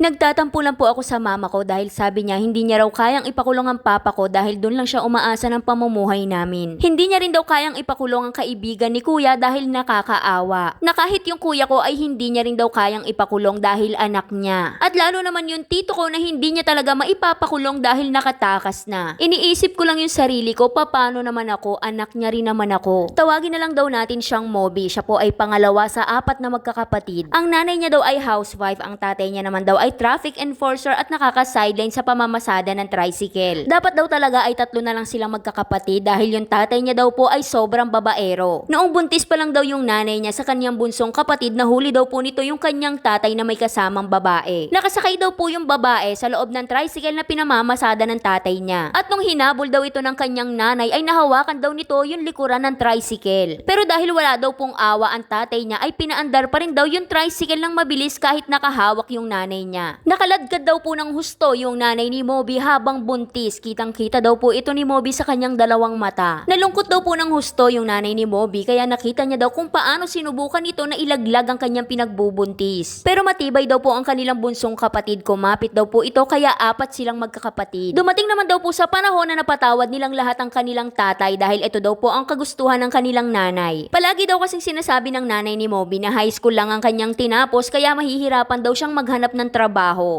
Nagtatampo lang po ako sa mama ko dahil sabi niya hindi niya raw kayang ipakulong ang papa ko dahil doon lang siya umaasa ng pamumuhay namin. Hindi niya rin daw kayang ipakulong ang kaibigan ni kuya dahil nakakaawa. Na kahit yung kuya ko ay hindi niya rin daw kayang ipakulong dahil anak niya. At lalo naman yung tito ko na hindi niya talaga maipapakulong dahil nakatakas na. Iniisip ko lang yung sarili ko, paano naman ako, anak niya rin naman ako. Tawagin na lang daw natin siyang Moby. Siya po ay pangalawa sa apat na magkakapatid. Ang nanay niya daw ay housewife, ang tatay niya naman daw ay traffic enforcer at nakaka-sideline sa pamamasada ng tricycle. Dapat daw talaga ay tatlo na lang silang magkakapatid dahil yung tatay niya daw po ay sobrang babaero. Noong buntis pa lang daw yung nanay niya sa kanyang bunsong kapatid, nahuli daw po nito yung kanyang tatay na may kasamang babae. Nakasakay daw po yung babae sa loob ng tricycle na pinamamasada ng tatay niya. At nung hinabol daw ito ng kanyang nanay ay nahawakan daw nito yung likuran ng tricycle. Pero dahil wala daw pong awa ang tatay niya ay pinaandar pa rin daw yung tricycle ng mabilis kahit nakahawak yung nanay niya. Nakaladkad daw po ng husto yung nanay ni Moby habang buntis. Kitang-kita daw po ito ni Moby sa kanyang dalawang mata. Nalungkot daw po ng husto yung nanay ni Moby kaya nakita niya daw kung paano sinubukan ito na ilaglag ang kanyang pinagbubuntis. Pero matibay daw po ang kanilang bunsong kapatid. Kumapit daw po ito kaya apat silang magkakapatid. Dumating naman daw po sa panahon na napatawad nilang lahat ang kanilang tatay dahil ito daw po ang kagustuhan ng kanilang nanay. Palagi daw kasing sinasabi ng nanay ni Moby na high school lang ang kanyang tinapos kaya mahihirapan daw siyang maghanap ng trabaho.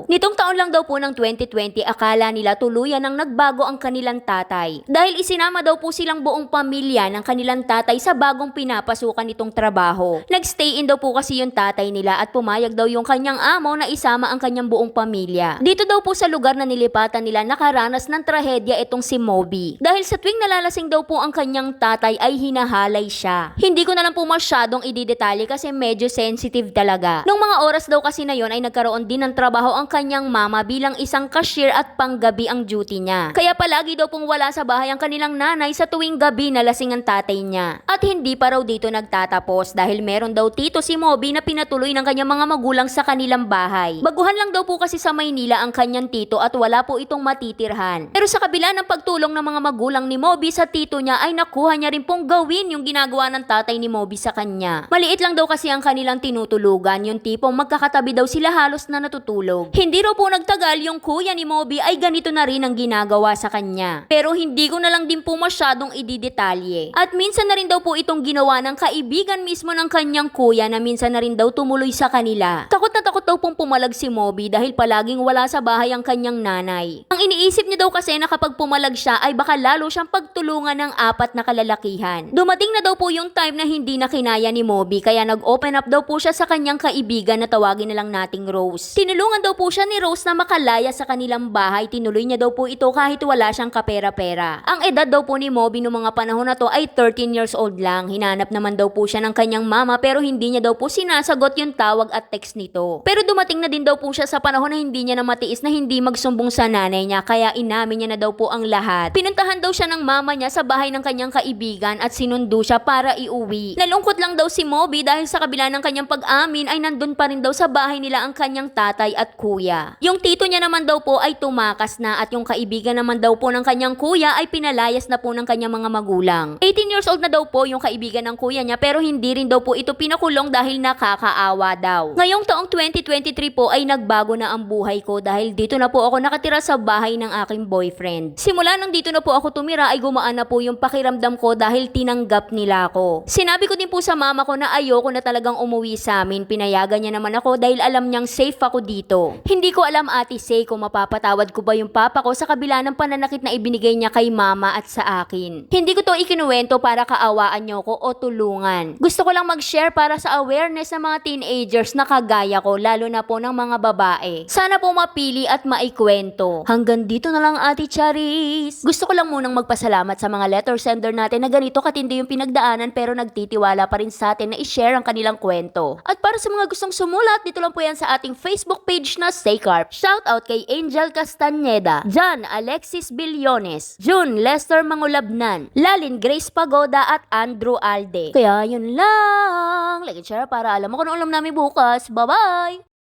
Nitong taon lang daw po ng 2020 akala nila tuluyan ang nagbago ang kanilang tatay. Dahil isinama daw po silang buong pamilya ng kanilang tatay sa bagong pinapasukan nitong trabaho. Nagstay in daw po kasi yung tatay nila at pumayag daw yung kanyang amo na isama ang kanyang buong pamilya. Dito daw po sa lugar na nilipatan nila nakaranas ng trahedya itong si Moby. Dahil sa tuwing nalalasing daw po ang kanyang tatay ay hinahalay siya. Hindi ko na lang po masyadong ididetalye kasi medyo sensitive talaga. Nung mga oras daw kasi na yon ay nagkaroon din ng trabaho ang kanyang mama bilang isang cashier at panggabi ang duty niya. Kaya palagi daw pong wala sa bahay ang kanilang nanay sa tuwing gabi na lasing ang tatay niya. At hindi pa raw dito nagtatapos dahil meron daw tito si Moby na pinatuloy ng kanyang mga magulang sa kanilang bahay. Baguhan lang daw po kasi sa Maynila ang kanyang tito at wala po itong matitirhan. Pero sa kabila ng pagtulong ng mga magulang ni Moby sa tito niya ay nakuha niya rin pong gawin yung ginagawa ng tatay ni Moby sa kanya. Maliit lang daw kasi ang kanilang tinutulugan, yung tipong magkakatabi daw sila halos na natutulog. Hindi raw po nagtagal yung kuya ni Moby ay ganito na rin ang ginagawa sa kanya. Pero hindi ko na lang din po masyadong ididetalye. At minsan na rin daw po itong ginawa ng kaibigan mismo ng kanyang kuya na minsan na rin daw tumuloy sa kanila. Takot na takot daw pong pumalag si Moby dahil palaging wala sa bahay ang kanyang nanay. Ang iniisip niya daw kasi na kapag pumalag siya ay baka lalo siyang pagtulungan ng apat na kalalakihan. Dumating na daw po yung time na hindi na kinaya ni Moby kaya nag-open up daw po siya sa kanyang kaibigan na tawagin na lang nating Rose. Tinulungan daw po siya ni Rose na makalaya sa kanilang bahay. Tinuloy niya daw po ito kahit wala siyang kapera-pera. Ang edad daw po ni Moby noong mga panahon na to ay 13 years old lang. Hinanap naman daw po siya ng kanyang mama pero hindi niya daw po sinasagot yung tawag at text nito. Pero dumating na din daw po siya sa panahon na hindi niya na matiis na hindi magsumbong sa nanay niya kaya inamin niya na daw po ang lahat. Pinuntahan daw siya ng mama niya sa bahay ng kanyang kaibigan at sinundo siya para iuwi. Nalungkot lang daw si Moby dahil sa kabila ng kanyang pag-amin ay nandun pa rin daw sa bahay nila ang kanyang tatay at kuya. Yung tito niya naman daw po ay tumakas na at yung kaibigan naman daw po ng kanyang kuya ay pinalayas na po ng kanyang mga magulang. 18 years old na daw po yung kaibigan ng kuya niya pero hindi rin daw po ito pinakulong dahil nakakaawa daw. Ngayong taong 2023 po ay nagbago na ang buhay ko dahil dito na po ako nakatira sa bahay ng aking boyfriend. Simula nang dito na po ako tumira ay gumaan na po yung pakiramdam ko dahil tinanggap nila ako. Sinabi ko din po sa mama ko na ayoko na talagang umuwi sa amin. Pinayagan niya naman ako dahil alam niyang safe ako dito. Hindi ko alam ate Say kung mapapatawad ko ba yung papa ko sa kabila ng pananakit na ibinigay niya kay mama at sa akin. Hindi ko to ikinuwento para kaawaan niyo ko o tulungan. Gusto ko lang mag-share para sa awareness ng mga teenagers na kagaya ko lalo na po ng mga babae. Sana po mapili at maikwento. Hanggang dito na lang ate Charis. Gusto ko lang munang magpasalamat sa mga letter sender natin na ganito katindi yung pinagdaanan pero nagtitiwala pa rin sa atin na i-share ang kanilang kwento. At para sa mga gustong sumulat, dito lang po yan sa ating Facebook page na Saycarp. Shout out kay Angel Castaneda, John Alexis Billones, June Lester Mangulabnan, Lalin Grace Pagoda at Andrew Alde. Kaya yun lang. Like and share para alam mo kung alam namin bukas. Bye-bye!